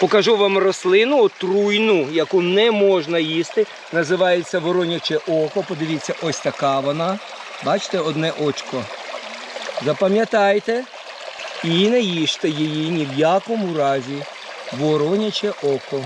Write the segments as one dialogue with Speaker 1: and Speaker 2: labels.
Speaker 1: Покажу вам рослину отруйну, яку не можна їсти. Називається вороняче око. Подивіться, ось така вона. Бачите, одне очко. Запам'ятайте і не їжте її ні в якому разі. Вороняче око.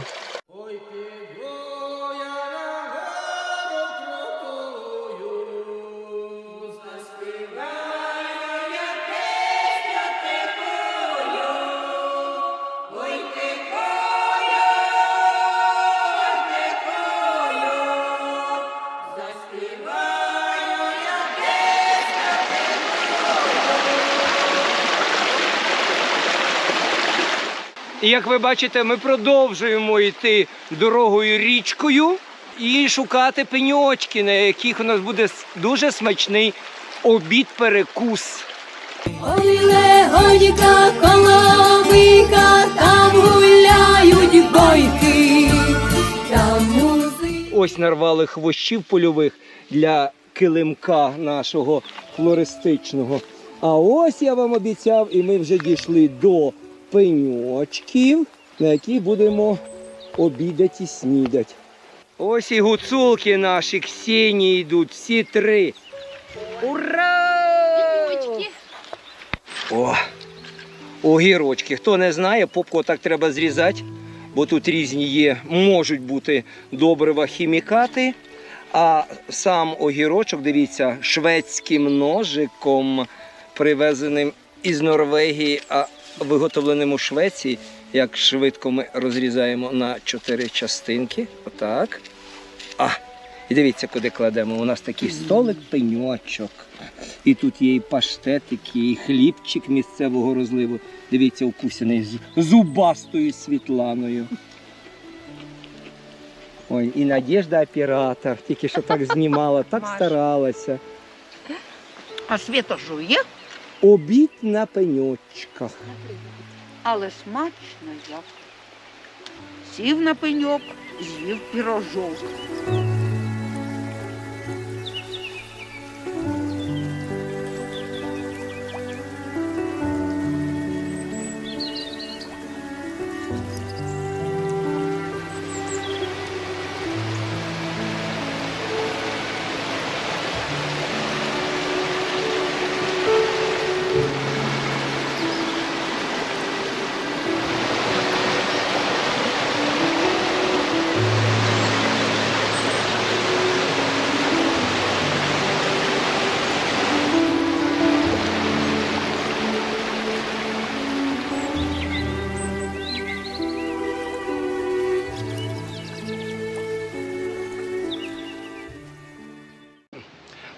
Speaker 1: І як ви бачите, ми продовжуємо йти дорогою річкою і шукати пеньочки, на яких у нас буде дуже смачний обід-перекус.
Speaker 2: Ой, легонька, коловика, там гуляють бойки, там музика.
Speaker 1: Ось нарвали хвощів польових для килимка нашого флористичного. А ось я вам обіцяв, і ми вже дійшли до пеньочків, на які будемо обідати і снідати. Ось і гуцулки наші Ксені йдуть, всі три. Ура! О, огірочки. Хто не знає, попку так треба зрізати, бо тут різні є, можуть бути добрива хімікати. А сам огірочок, дивіться, шведським ножиком, привезеним із Норвегії, а виготовленим у Швеції. Як швидко ми розрізаємо на чотири частинки. Отак. А, і дивіться, куди кладемо. У нас такий столик пеньочок. І тут є і паштетики, і хлібчик місцевого розливу. Дивіться, укусяний з зубастою Світланою. Ой, і Надежда оператор, тільки що так знімала, так старалася.
Speaker 3: А Свята жує,
Speaker 1: Обід на пеньочках.
Speaker 3: але смачно як. Сів на пеньок, з'їв пірожок.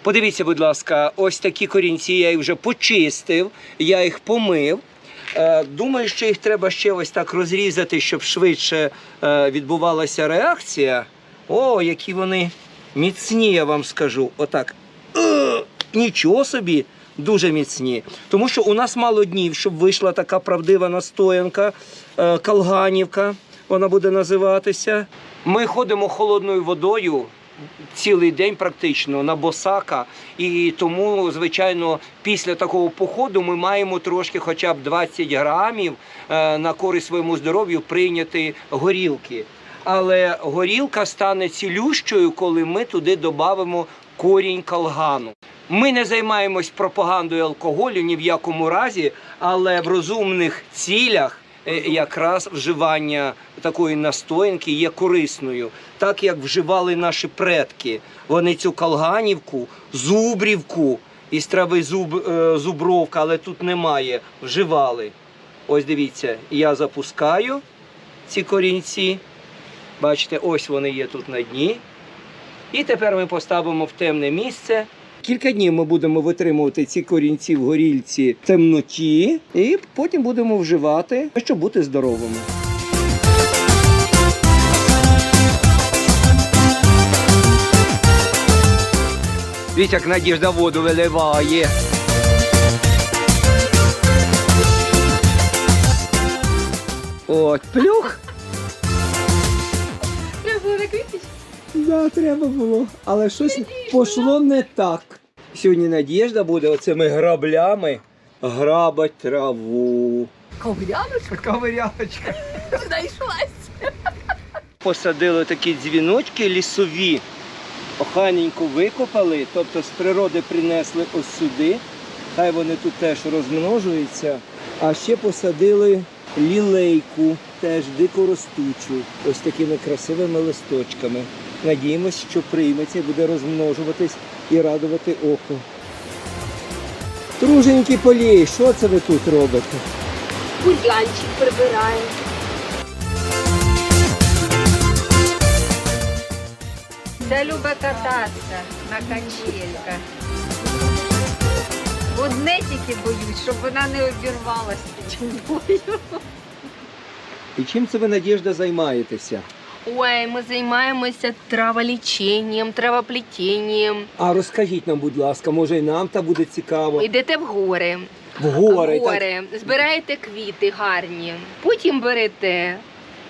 Speaker 1: Подивіться, будь ласка, ось такі корінці я їх вже почистив, я їх помив. Е, Думаю, що їх треба ще ось так розрізати, щоб швидше е, відбувалася реакція. О, які вони міцні, я вам скажу. Отак. Е, Нічого собі, дуже міцні. Тому що у нас мало днів, щоб вийшла така правдива настоянка, калганівка, вона буде називатися. Ми ходимо холодною водою цілий день практично на босака. І тому, звичайно, після такого походу ми маємо трошки, хоча б 20 грамів е, на користь своєму здоров'ю прийняти горілки. Але горілка стане цілющою, коли ми туди додамо корінь калгану. Ми не займаємось пропагандою алкоголю ні в якому разі, але в розумних цілях якраз вживання такої настоянки є корисною, так як вживали наші предки. Вони цю калганівку, зубрівку із трави зуб, е, зубровка, але тут немає. Вживали. Ось дивіться, я запускаю ці корінці. Бачите, ось вони є тут на дні. І тепер ми поставимо в темне місце. Кілька днів ми будемо витримувати ці корінці в горільці в темноті, і потім будемо вживати, щоб бути здоровими. Дивіться, як Надіжда воду виливає. От, плюх.
Speaker 2: Треба було накрити.
Speaker 1: Да, треба було. Але щось пішло не так. Сьогодні Надіжда буде оцими граблями грабать траву.
Speaker 2: Ковряночка
Speaker 1: Ковирялочка.
Speaker 2: знайшлась.
Speaker 1: Посадили такі дзвіночки лісові. Оханенько викопали, тобто з природи принесли ось сюди. Хай вони тут теж розмножуються. А ще посадили лілейку, теж дикоростучу, ось такими красивими листочками. Надіємось, що прийметься буде розмножуватись і радувати око. Труженькі полі, що це ви тут робите?
Speaker 2: Бур'янчик прибираємо.
Speaker 4: Це любить кататися на качельках. Одне тільки боюсь, щоб вона не обірвалася.
Speaker 1: І чим це ви, Надіжда, займаєтеся?
Speaker 2: Ой, ми займаємося траволіченням, травоплетінням.
Speaker 1: А розкажіть нам, будь ласка, може і нам та буде цікаво.
Speaker 2: Йдете в гори.
Speaker 1: В гори.
Speaker 2: в гори. Збираєте квіти гарні. Потім берете,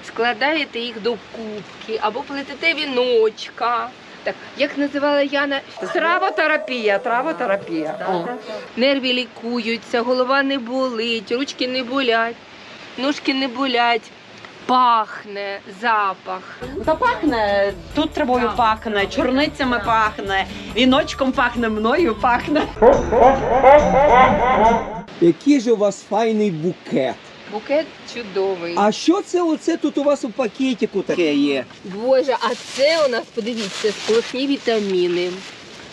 Speaker 2: складаєте їх до кубки або плетете віночка. Так, як називала Яна,
Speaker 3: Травотерапія, травотерапія. О.
Speaker 2: нерві лікуються, голова не болить, ручки не болять, ножки не болять. Пахне запах.
Speaker 5: Та пахне, тут травою пахне, чорницями пахне, віночком пахне, мною пахне.
Speaker 1: Який же у вас файний букет?
Speaker 2: Букет чудовий.
Speaker 1: А що це оце тут у вас у пакетику таке є?
Speaker 2: Боже, а це у нас, подивіться, сплошні вітаміни.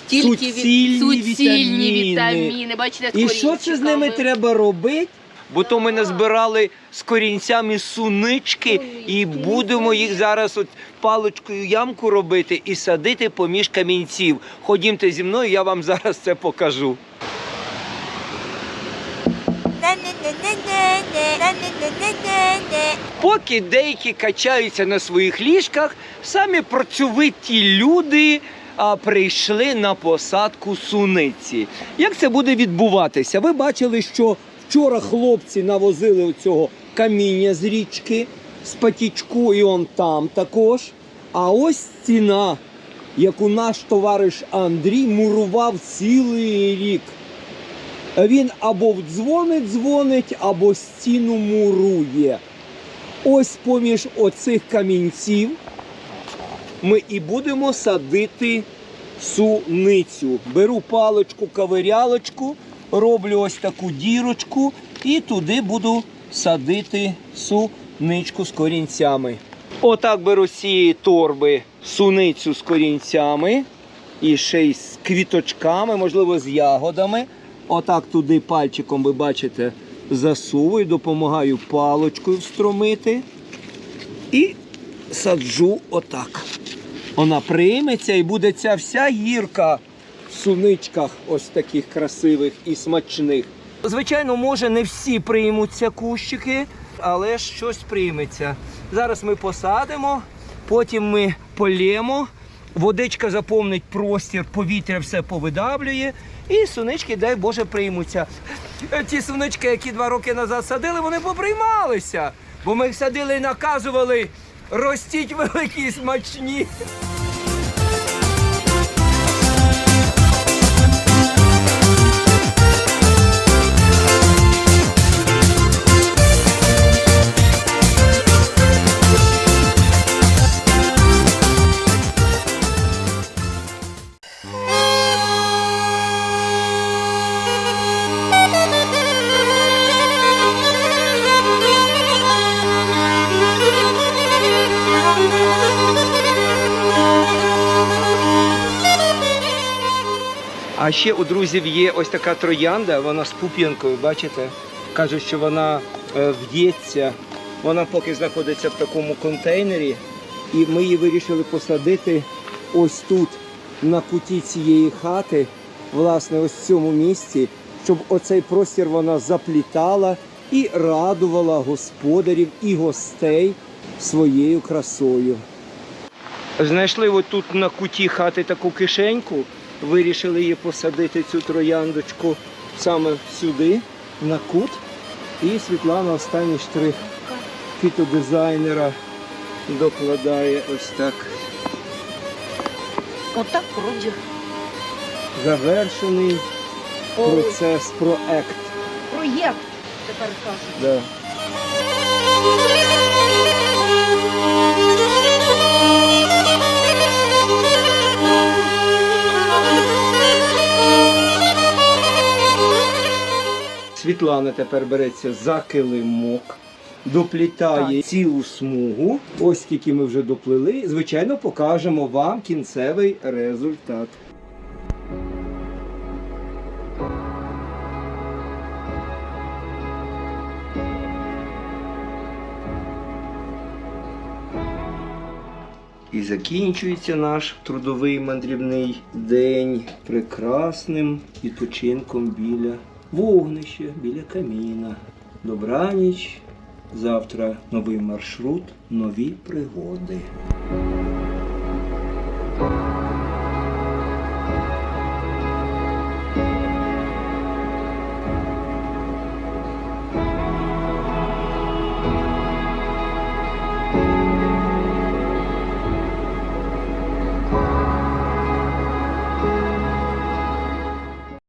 Speaker 2: Тільки від-
Speaker 1: Суцільні
Speaker 2: суцільні
Speaker 1: вітаміни.
Speaker 2: вітаміни. Бачите, з
Speaker 1: І що це з ними треба робити? Бо то ми назбирали з корінцями сунички і будемо їх зараз от паличкою ямку робити і садити поміж камінців. Ходімте зі мною, я вам зараз це покажу. Поки деякі качаються на своїх ліжках, самі працьовиті люди а, прийшли на посадку суниці. Як це буде відбуватися? Ви бачили, що вчора хлопці навозили оцього каміння з річки, з патічку, і он там також. А ось стіна, яку наш товариш Андрій мурував цілий рік. Він або в дзвони дзвонить, або стіну мурує. Ось поміж оцих камінців ми і будемо садити суницю. Беру паличку, кавирялочку, роблю ось таку дірочку і туди буду садити суничку з корінцями. Отак беру з цієї торби суницю з корінцями і ще й з квіточками, можливо, з ягодами. Отак туди пальчиком, ви бачите, засовую, допомагаю паличкою встромити і саджу отак. Вона прийметься і буде ця вся гірка суничках ось таких красивих і смачних. Звичайно, може не всі приймуться кущики, але щось прийметься. Зараз ми посадимо, потім ми полємо, водичка заповнить простір, повітря все повидавлює, і сунички, дай Боже, приймуться. Ті сунички, які два роки назад садили, вони поприймалися. Бо ми їх садили і наказували ростіть великі смачні. А ще у друзів є ось така троянда, вона з пуп'янкою, бачите? Кажуть, що вона е, в'ється. Вона поки знаходиться в такому контейнері, і ми її вирішили посадити ось тут, на куті цієї хати, власне, ось в цьому місці, щоб оцей простір вона заплітала і радувала господарів і гостей своєю красою. Знайшли отут на куті хати таку кишеньку, вирішили її посадити, цю трояндочку саме сюди, на кут. І Світлана останній штрих фітодизайнера докладає ось так.
Speaker 5: Отак вроді.
Speaker 1: Завершений процес, проект.
Speaker 5: Проєкт. Тепер кажуть.
Speaker 1: Да. Світлана тепер береться за килимок, доплітає цілу смугу. Ось скільки ми вже доплили. Звичайно, покажемо вам кінцевий результат. І закінчується наш трудовий мандрівний день прекрасним відпочинком біля вогнища, біля каміна. Добраніч. Завтра новий маршрут, нові пригоди.